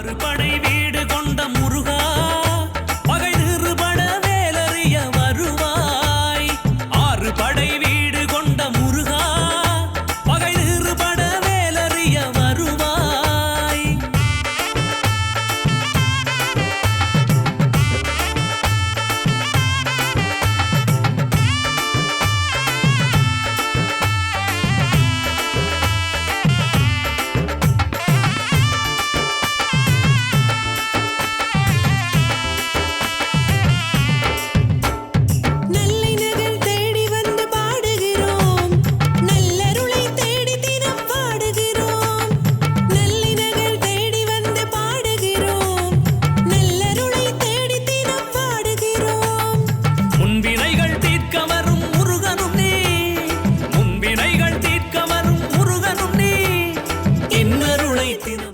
அறுபடை வீடு கொண்ட முருகா. பகை நிறுபட வேலறிய வருவாய். ஆறு படை வீடு கொண்ட முருகா. തിന്നും